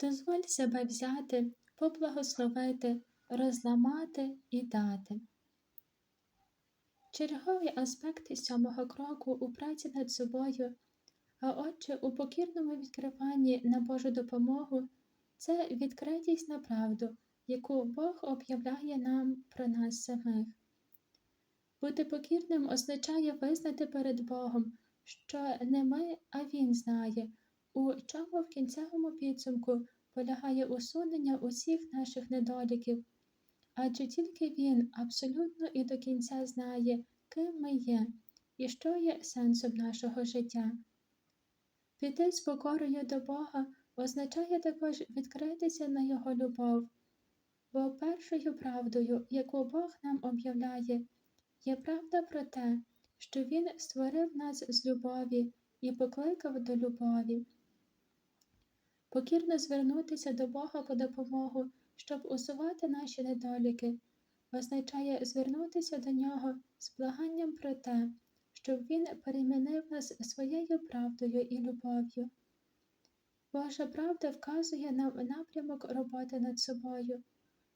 Дозволь себе взяти, поблагословити, розламати і дати. Черговий аспект сьомого кроку у праці над собою, а отже, у покірному відкриванні на Божу допомогу це відкритість на правду, яку Бог об'являє нам про нас самих. Бути покірним означає визнати перед Богом, що не ми, а Він знає, у чому в кінцевому підсумку полягає усунення усіх наших недоліків, адже тільки Він абсолютно і до кінця знає, ким ми є і що є сенсом нашого життя. Піти з покорою до Бога означає також відкритися на Його любов, бо першою правдою, яку Бог нам об'являє, є правда про те, що Він створив нас з любові і покликав до любові. Покірно звернутися до Бога по допомогу, щоб усувати наші недоліки, означає звернутися до Нього з благанням про те, щоб Він перемінив нас своєю правдою і любов'ю. Божа правда вказує нам напрямок роботи над собою,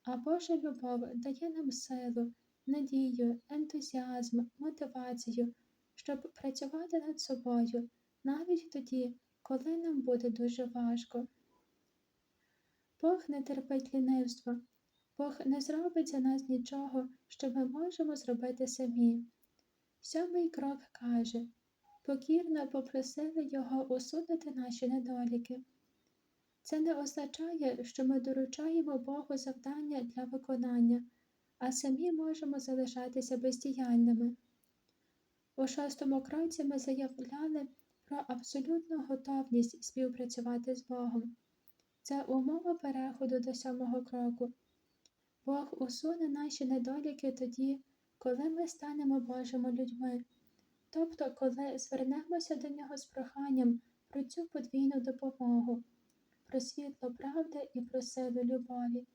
а Божа любов дає нам силу, надію, ентузіазм, мотивацію, щоб працювати над собою навіть тоді, коли нам буде дуже важко. Бог не терпить лінивства, Бог не зробить за нас нічого, що ми можемо зробити самі. Сьомий крок каже покірно попросили Його усунути наші недоліки. Це не означає, що ми доручаємо Богу завдання для виконання, а самі можемо залишатися бездіяльними. У шостому кроці ми заявляли про абсолютну готовність співпрацювати з Богом. Це умова переходу до сьомого кроку. Бог усуне наші недоліки тоді, коли ми станемо Божими людьми, тобто коли звернемося до Нього з проханням про цю подвійну допомогу, про світло правди і про силу любові.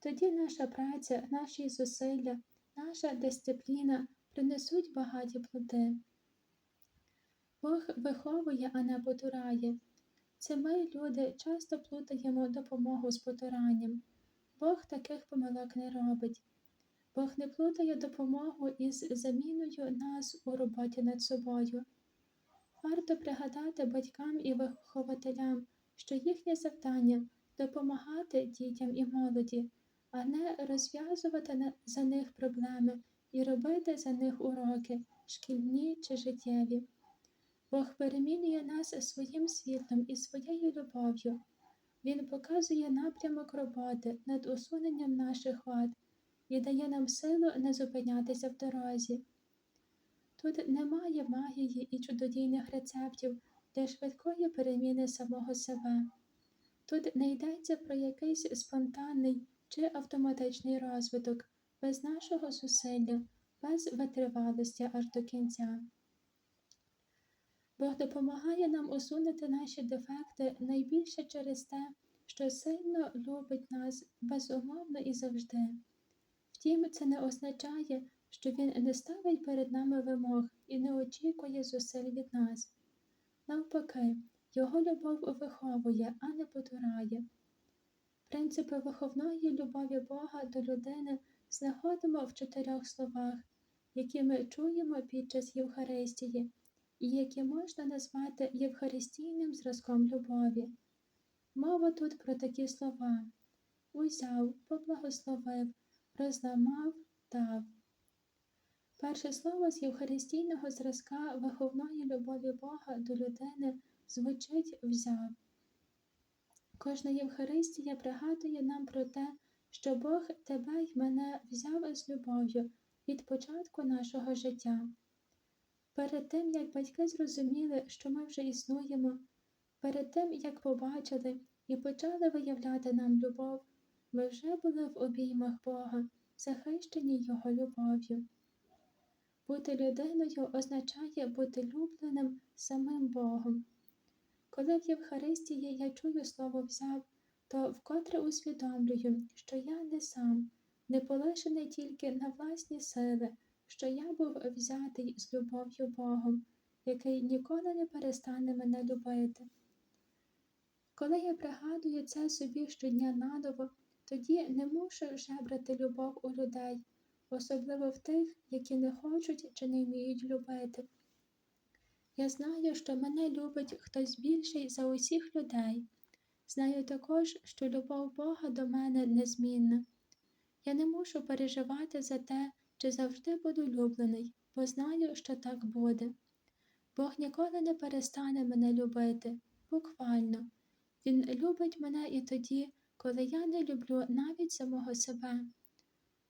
Тоді наша праця, наші зусилля, наша дисципліна принесуть багаті плоди. Бог виховує, а не потурає. Це ми, люди, часто плутаємо допомогу з потуранням. Бог таких помилок не робить. Бог не плутає допомогу із заміною нас у роботі над собою. Варто пригадати батькам і вихователям, що їхнє завдання допомагати дітям і молоді, а не розв'язувати за них проблеми і робити за них уроки, шкільні чи життєві. Бог перемінює нас своїм світлом і своєю любов'ю. Він показує напрямок роботи над усуненням наших вад і дає нам силу не зупинятися в дорозі. Тут немає магії і чудодійних рецептів для швидкої переміни самого себе. Тут не йдеться про якийсь спонтанний чи автоматичний розвиток без нашого зусилля, без витривалості аж до кінця. Бог допомагає нам усунути наші дефекти найбільше через те, що сильно любить нас безумовно і завжди. Втім, це не означає, що Він не ставить перед нами вимог і не очікує зусиль від нас. Навпаки, Його любов виховує, а не потурає. Принципи виховної любові Бога до людини знаходимо в чотирьох словах, які ми чуємо під час Євхаристії які можна назвати євхаристійним зразком любові. Мова тут про такі слова узяв, поблагословив, розламав, дав. Перше слово з євхаристійного зразка виховної любові Бога до людини звучить взяв. Кожна Євхаристія пригадує нам про те, що Бог тебе й мене взяв з любов'ю від початку нашого життя. Перед тим, як батьки зрозуміли, що ми вже існуємо, перед тим, як побачили і почали виявляти нам любов, ми вже були в обіймах Бога, захищені Його любов'ю. Бути людиною означає бути любленим самим Богом. Коли в Євхаристії я чую слово взяв, то вкотре усвідомлюю, що я не сам, не полишений тільки на власні сили що я був взятий з любов'ю Богом, який ніколи не перестане мене любити. Коли я пригадую це собі щодня наново, тоді не мушу жебрати любов у людей, особливо в тих, які не хочуть чи не вміють любити. Я знаю, що мене любить хтось більший за усіх людей. Знаю також, що любов Бога до мене незмінна. Я не мушу переживати за те, чи завжди буду люблений, бо знаю, що так буде. Бог ніколи не перестане мене любити, буквально. Він любить мене і тоді, коли я не люблю навіть самого себе.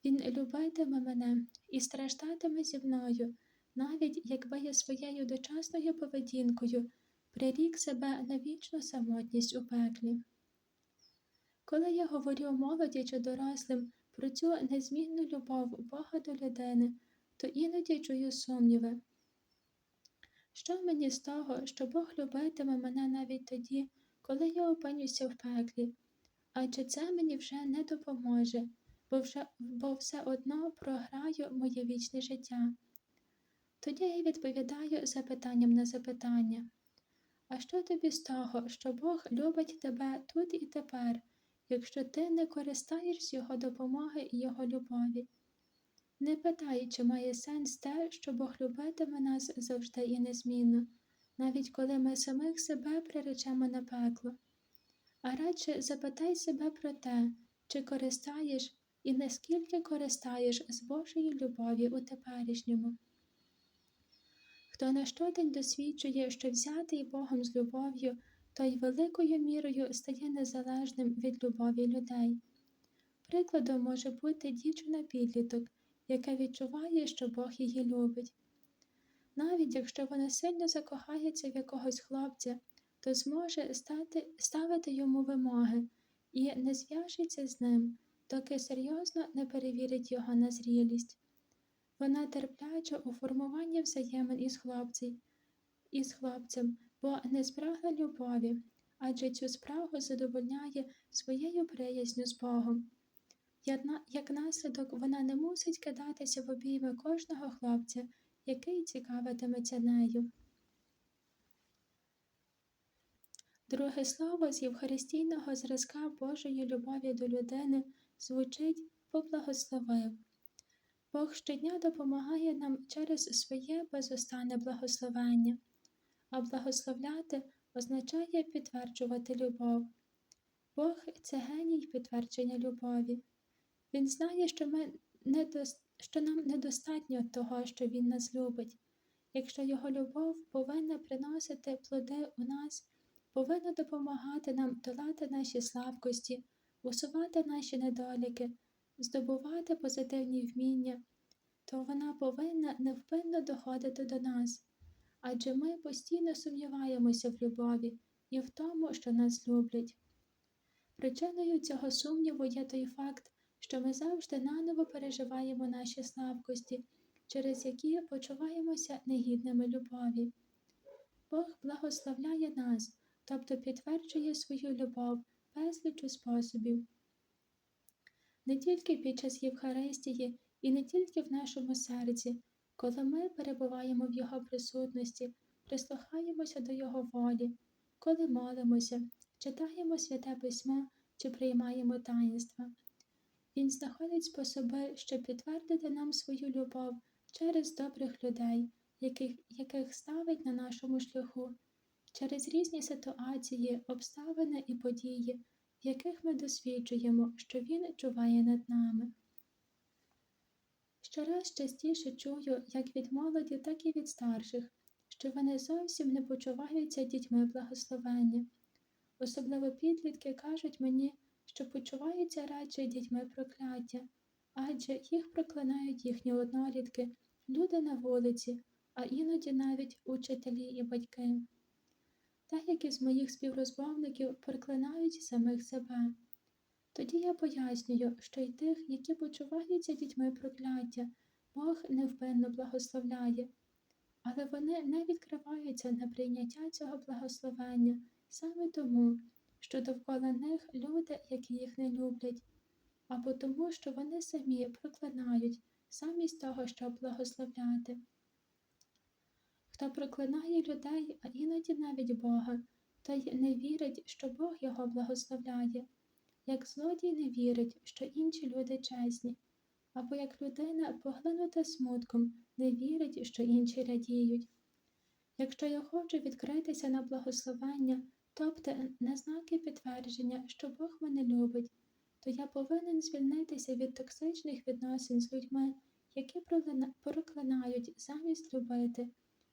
Він любитиме мене і страждатиме зі мною, навіть якби я своєю дочасною поведінкою прирік себе на вічну самотність у пеклі. Коли я говорю молоді чи дорослим про цю незмінну любов Бога до людини, то іноді чую сумніви. Що мені з того, що Бог любитиме мене навіть тоді, коли я опинюся в пеклі? Адже це мені вже не допоможе, бо, вже, бо все одно програю моє вічне життя. Тоді я відповідаю запитанням на запитання. А що тобі з того, що Бог любить тебе тут і тепер, якщо ти не користаєшся Його допомоги і Його любові? Не питай, чи має сенс те, що Бог любитиме нас завжди і незмінно, навіть коли ми самих себе приречемо на пекло. А радше запитай себе про те, чи користаєш і наскільки користаєш з Божої любові у теперішньому. Хто на щодень досвідчує, що взятий Богом з любов'ю, той великою мірою стає незалежним від любові людей. Прикладом може бути дівчина підліток, яка відчуває, що Бог її любить. Навіть якщо вона сильно закохається в якогось хлопця, то зможе стати, ставити йому вимоги і не зв'яжеться з ним, доки серйозно не перевірить його на зрілість. Вона терпляча у формуванні взаємин із хлопцем, із хлопцем, бо не спрагла любові, адже цю спрагу задовольняє своєю приязню з Богом. Як наслідок, вона не мусить кидатися в обійми кожного хлопця, який цікавитиметься нею. Друге слово з євхаристійного зразка Божої любові до людини звучить поблагословив. Бог щодня допомагає нам через своє безостанне благословення, а благословляти означає підтверджувати любов. Бог це геній підтвердження любові. Він знає, що, ми недо... що нам недостатньо того, що Він нас любить. Якщо Його любов повинна приносити плоди у нас, повинна допомагати нам долати наші слабкості, усувати наші недоліки, здобувати позитивні вміння, то вона повинна невпинно доходити до нас, адже ми постійно сумніваємося в любові і в тому, що нас люблять. Причиною цього сумніву є той факт, що ми завжди наново переживаємо наші слабкості, через які почуваємося негідними любові. Бог благословляє нас, тобто підтверджує свою любов безліч способів. Не тільки під час Євхаристії і не тільки в нашому серці, коли ми перебуваємо в Його присутності, прислухаємося до Його волі, коли молимося, читаємо святе письмо чи приймаємо таїнства. Він знаходить способи, щоб підтвердити нам свою любов через добрих людей, яких, яких ставить на нашому шляху, через різні ситуації, обставини і події, в яких ми досвідчуємо, що Він чуває над нами. Щораз частіше чую, як від молоді, так і від старших, що вони зовсім не почуваються дітьми благословення. Особливо підлітки кажуть мені, що почуваються радше дітьми прокляття, адже їх проклинають їхні однолітки, люди на вулиці, а іноді навіть учителі і батьки. Деякі з моїх співрозмовників проклинають самих себе. Тоді я пояснюю, що й тих, які почуваються дітьми прокляття, Бог невпинно благословляє, але вони не відкриваються на прийняття цього благословення саме тому, що довкола них люди, які їх не люблять, або тому, що вони самі проклинають замість того, щоб благословляти. Хто проклинає людей, а іноді навіть Бога, та й не вірить, що Бог його благословляє, як злодій не вірить, що інші люди чесні, або як людина, поглинута смутком, не вірить, що інші радіють. Якщо я хочу відкритися на благословення, тобто на знаки підтвердження, що Бог мене любить, то я повинен звільнитися від токсичних відносин з людьми, які проклинають замість любити,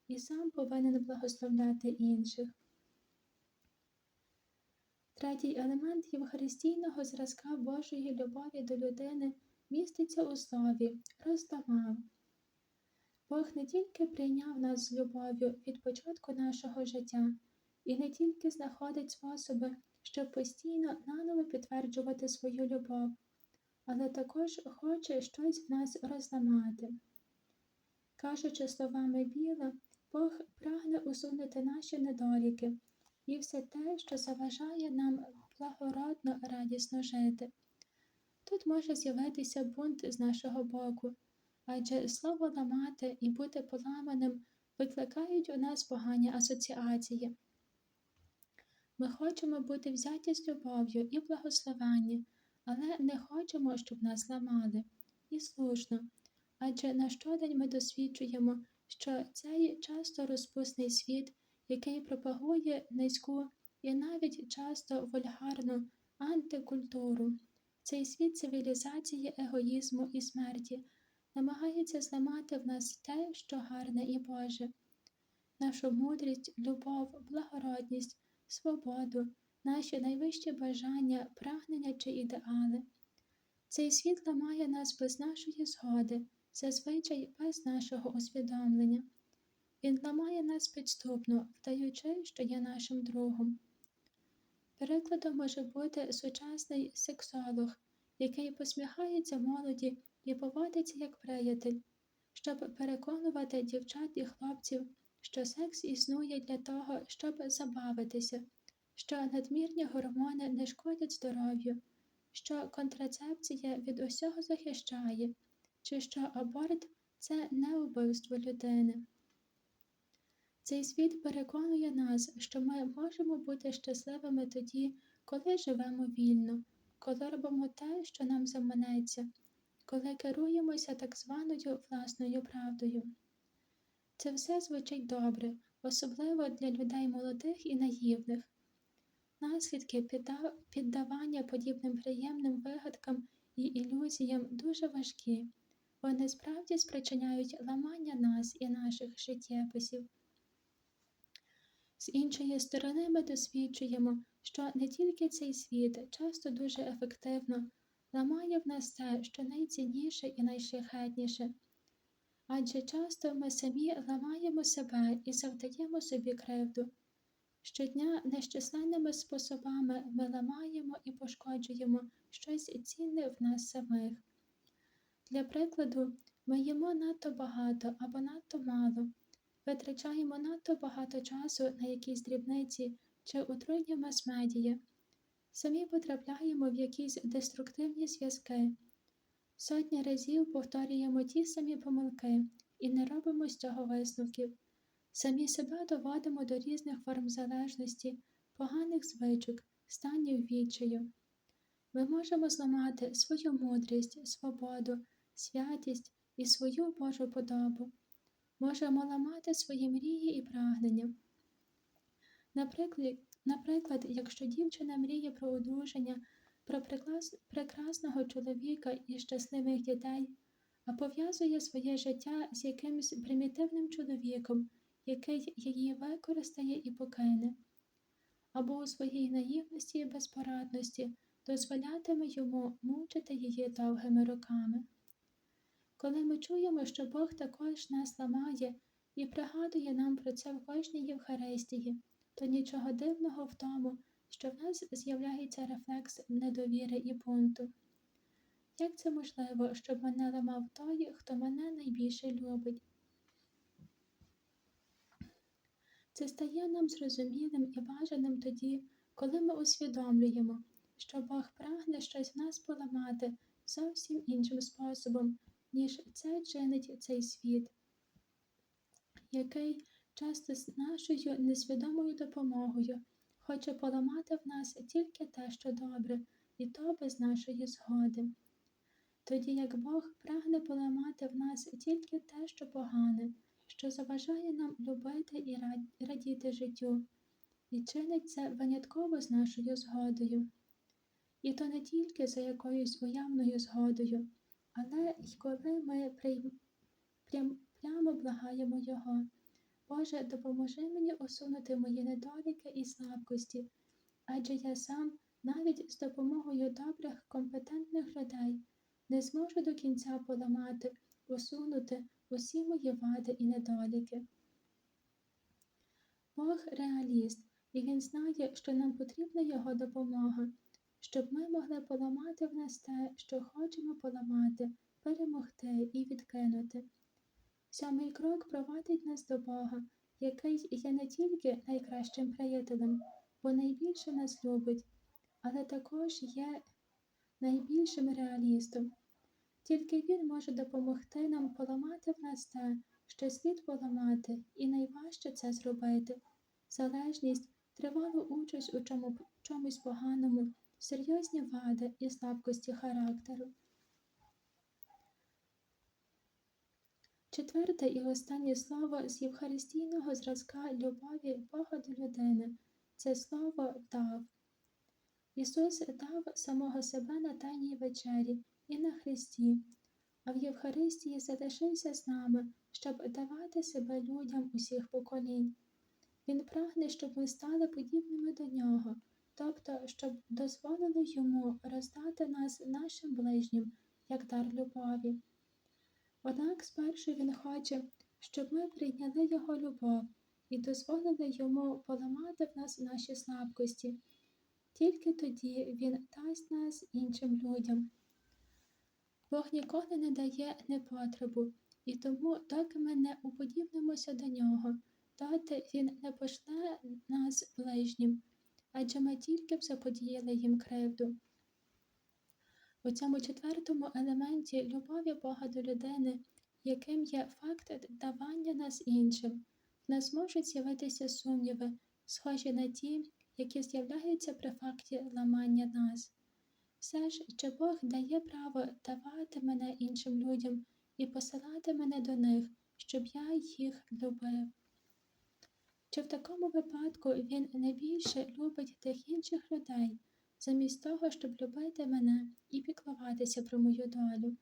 і сам повинен благословляти інших. Третій елемент євхаристійного зразка Божої любові до людини міститься у слові розламав. Бог не тільки прийняв нас з любов'ю від початку нашого життя, і не тільки знаходить способи, щоб постійно наново підтверджувати свою любов, але також хоче щось в нас розламати. Кажучи словами Біла, Бог прагне усунути наші недоліки і все те, що заважає нам благородно радісно жити. Тут може з'явитися бунт з нашого боку, адже слово ламати і бути поламаним викликають у нас погані асоціації. Ми хочемо бути взяті з любов'ю і благословенні, але не хочемо, щоб нас ламали. І слушно, адже на щодень ми досвідчуємо, що цей часто розпусний світ, який пропагує низьку і навіть часто вульгарну антикультуру, цей світ цивілізації, егоїзму і смерті намагається зламати в нас те, що гарне і Боже, нашу мудрість, любов, благородність, свободу, наші найвищі бажання, прагнення чи ідеали. Цей світ ламає нас без нашої згоди, зазвичай без нашого усвідомлення. Він ламає нас підступно, вдаючи, що є нашим другом. Прикладом може бути сучасний сексолог, який посміхається молоді і поводиться як приятель, щоб переконувати дівчат і хлопців, що секс існує для того, щоб забавитися, що надмірні гормони не шкодять здоров'ю, що контрацепція від усього захищає, чи що аборт це не вбивство людини. Цей світ переконує нас, що ми можемо бути щасливими тоді, коли живемо вільно, коли робимо те, що нам заманеться, коли керуємося так званою власною правдою. Це все звучить добре, особливо для людей молодих і наївних. Наслідки піддавання подібним приємним вигадкам і ілюзіям дуже важкі. Вони справді спричиняють ламання нас і наших життєписів. З іншої сторони, ми досвідчуємо, що не тільки цей світ часто дуже ефективно ламає в нас те, що найцінніше і найшляхетніше. Адже часто ми самі ламаємо себе і завдаємо собі кривду. Щодня нещисленними способами ми ламаємо і пошкоджуємо щось цінне в нас самих. Для прикладу, ми їмо надто багато або надто мало, витрачаємо надто багато часу на якісь дрібниці чи отруйні мас-медіа, самі потрапляємо в якісь деструктивні зв'язки. Сотні разів повторюємо ті самі помилки і не робимо з цього висновків. Самі себе доводимо до різних форм залежності, поганих звичок, станів відчаю. Ми можемо зламати свою мудрість, свободу, святість і свою Божу подобу. Можемо ламати свої мрії і прагнення. Наприклад, наприклад, якщо дівчина мріє про одруження, про прекрасного чоловіка і щасливих дітей, а пов'язує своє життя з якимось примітивним чоловіком, який її використає і покине, або у своїй наївності і безпорадності дозволятиме йому мучити її довгими роками. Коли ми чуємо, що Бог також нас ламає і пригадує нам про це в кожній Євхаристії, то нічого дивного в тому, що в нас з'являється рефлекс недовіри і бунту. Як це можливо, щоб мене ламав той, хто мене найбільше любить? Це стає нам зрозумілим і бажаним тоді, коли ми усвідомлюємо, що Бог прагне щось в нас поламати зовсім іншим способом, ніж це чинить цей світ, який часто з нашою несвідомою допомогою хоче поламати в нас тільки те, що добре, і то без нашої згоди. Тоді як Бог прагне поламати в нас тільки те, що погане, що заважає нам любити і радіти життю, і чинить це винятково з нашою згодою. І то не тільки за якоюсь уявною згодою, але й коли ми прям, прямо благаємо Його. Боже, допоможи мені усунути мої недоліки і слабкості, адже я сам, навіть з допомогою добрих, компетентних людей, не зможу до кінця поламати, усунути усі мої вади і недоліки. Бог реаліст, і Він знає, що нам потрібна Його допомога, щоб ми могли поламати в нас те, що хочемо поламати, перемогти і відкинути. Сьомий крок провадить нас до Бога, який є не тільки найкращим приятелем, бо найбільше нас любить, але також є найбільшим реалістом. Тільки він може допомогти нам поламати в нас те, що слід поламати, і найважче це зробити залежність, тривалу участь у чому, чомусь поганому, серйозні вади і слабкості характеру. Четверте і останнє слово з євхаристійного зразка любові Бога до людини це слово дав. Ісус дав самого себе на Тайній вечері і на Христі, а в Євхаристії залишився з нами, щоб давати себе людям усіх поколінь. Він прагне, щоб ми стали подібними до нього, тобто, щоб дозволили йому роздати нас нашим ближнім, як дар любові. Однак спершу він хоче, щоб ми прийняли його любов і дозволили йому поламати в нас наші слабкості. Тільки тоді він дасть нас іншим людям. Бог ніколи не дає непотребу, і тому, доки ми не уподібнимося до нього, доти він не пошле нас ближнім, адже ми тільки б заподіяли їм кривду. У цьому четвертому елементі любові Бога до людини, яким є факт давання нас іншим, в нас можуть з'явитися сумніви, схожі на ті, які з'являються при факті ламання нас. Все ж, чи Бог дає право давати мене іншим людям і посилати мене до них, щоб я їх любив? Чи в такому випадку Він не більше любить тих інших людей? замість того, щоб любити мене і піклуватися про мою долю.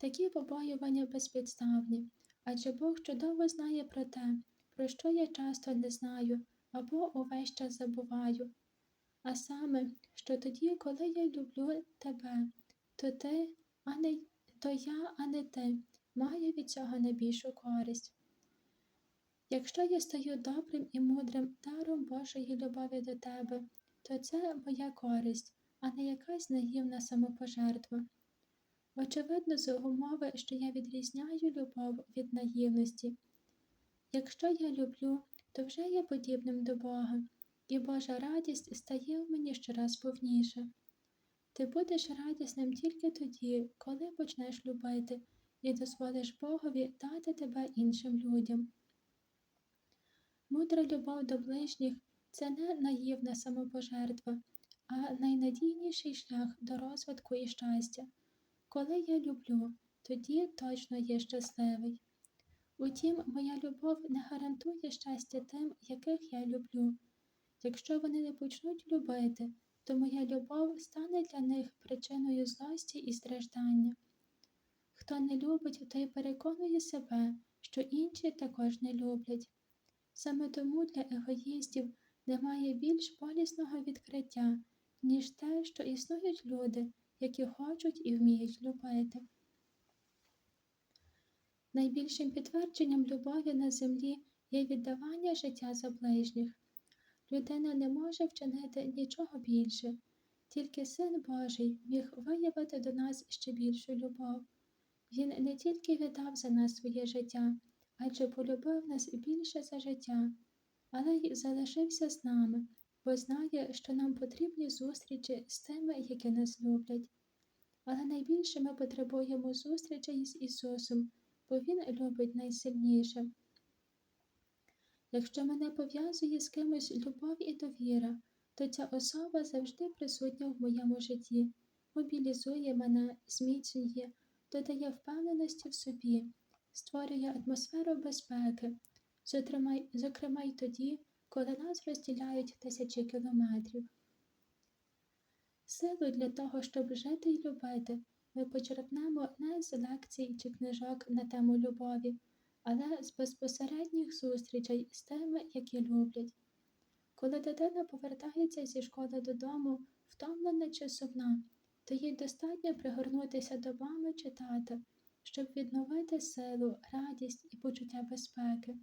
Такі побоювання безпідставні, адже Бог чудово знає про те, про що я часто не знаю або увесь час забуваю. А саме, що тоді, коли я люблю тебе, то ти, а не то я, а не ти, маю від цього найбільшу користь. Якщо я стаю добрим і мудрим даром Божої любові до тебе, то це моя користь, а не якась наївна самопожертва. Очевидно, з умови, що я відрізняю любов від наївності. Якщо я люблю, то вже є подібним до Бога, і Божа радість стає в мені щораз повніше. Ти будеш радісним тільки тоді, коли почнеш любити і дозволиш Богові дати тебе іншим людям. Мудра любов до ближніх це не наївна самопожертва, а найнадійніший шлях до розвитку і щастя. Коли я люблю, тоді точно є щасливий. Утім, моя любов не гарантує щастя тим, яких я люблю. Якщо вони не почнуть любити, то моя любов стане для них причиною злості і страждання. Хто не любить, той переконує себе, що інші також не люблять. Саме тому для егоїстів немає більш болісного відкриття, ніж те, що існують люди, які хочуть і вміють любити. Найбільшим підтвердженням любові на землі є віддавання життя за ближніх. Людина не може вчинити нічого більше, тільки Син Божий міг виявити до нас ще більшу любов. Він не тільки віддав за нас своє життя, адже полюбив нас більше за життя але й залишився з нами, бо знає, що нам потрібні зустрічі з тими, які нас люблять. Але найбільше ми потребуємо зустрічей з Ісусом, бо Він любить найсильніше. Якщо мене пов'язує з кимось любов і довіра, то ця особа завжди присутня в моєму житті, мобілізує мене, зміцнює, додає впевненості в собі, створює атмосферу безпеки, зокрема, й- тоді, коли нас розділяють тисячі кілометрів. Силу для того, щоб жити й любити, ми почерпнемо не з лекцій чи книжок на тему любові, але з безпосередніх зустрічей з тими, які люблять. Коли дитина повертається зі школи додому, втомлена чи сумна, то їй достатньо пригорнутися до мами чи тата, щоб відновити силу, радість і почуття безпеки.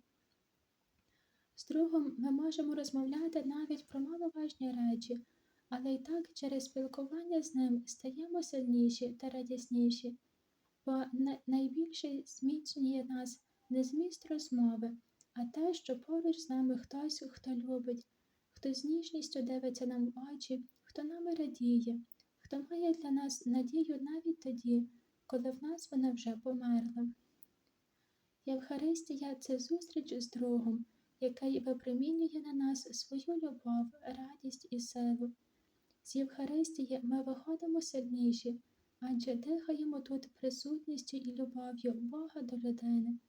З другом ми можемо розмовляти навіть про маловажні речі, але й так через спілкування з ним стаємо сильніші та радісніші, бо найбільше зміцнює нас не зміст розмови, а те, що поруч з нами хтось, хто любить, хто з ніжністю дивиться нам в очі, хто нами радіє, хто має для нас надію навіть тоді, коли в нас вона вже померла. Євхаристія це зустріч з другом, який випромінює на нас свою любов, радість і силу. З Євхаристії ми виходимо сильніші, адже дихаємо тут присутністю і любов'ю Бога до людини.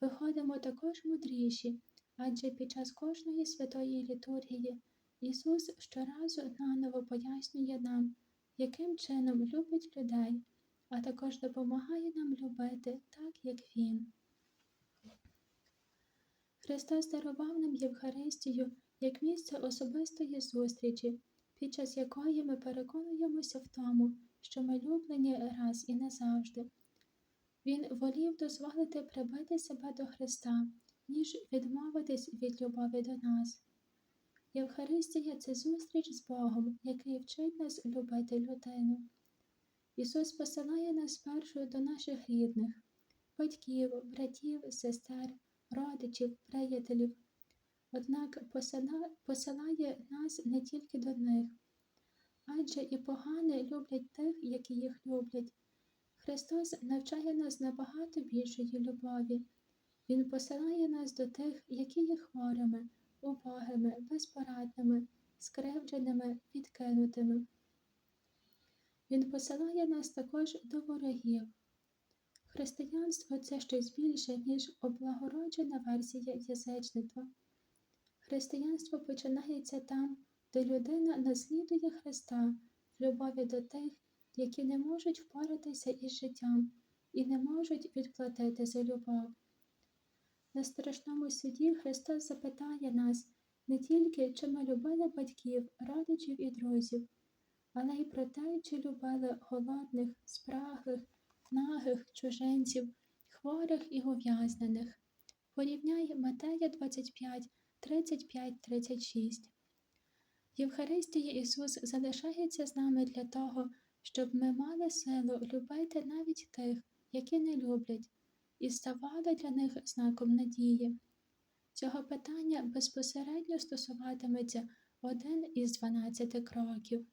Виходимо також мудріші, адже під час кожної святої літургії Ісус щоразу наново пояснює нам, яким чином любить людей, а також допомагає нам любити так, як Він. Христос дарував нам Євхаристію як місце особистої зустрічі, під час якої ми переконуємося в тому, що ми люблені раз і назавжди. Він волів дозволити прибити себе до Христа, ніж відмовитись від любові до нас. Євхаристія це зустріч з Богом, який вчить нас любити людину. Ісус посилає нас спершу до наших рідних, батьків, братів, сестер, родичів, приятелів. Однак посилає нас не тільки до них, адже і погани люблять тих, які їх люблять. Христос навчає нас набагато більшої любові. Він посилає нас до тих, які є хворими, убогими, безпорадними, скривдженими, відкинутими. Він посилає нас також до ворогів. Християнство це щось більше, ніж облагороджена версія язичництва. Християнство починається там, де людина наслідує Христа в любові до тих, які не можуть впоратися із життям і не можуть відплатити за любов. На страшному суді Христос запитає нас не тільки, чи ми любили батьків, родичів і друзів, але й про те, чи любили голодних, спраглих, нагих, чужинців, хворих і ув'язнених. Порівняй Матея 25, 35, 36. Євхаристія Ісус залишається з нами для того, щоб ми мали силу любити навіть тих, які не люблять, і ставали для них знаком надії. Цього питання безпосередньо стосуватиметься один із дванадцяти кроків.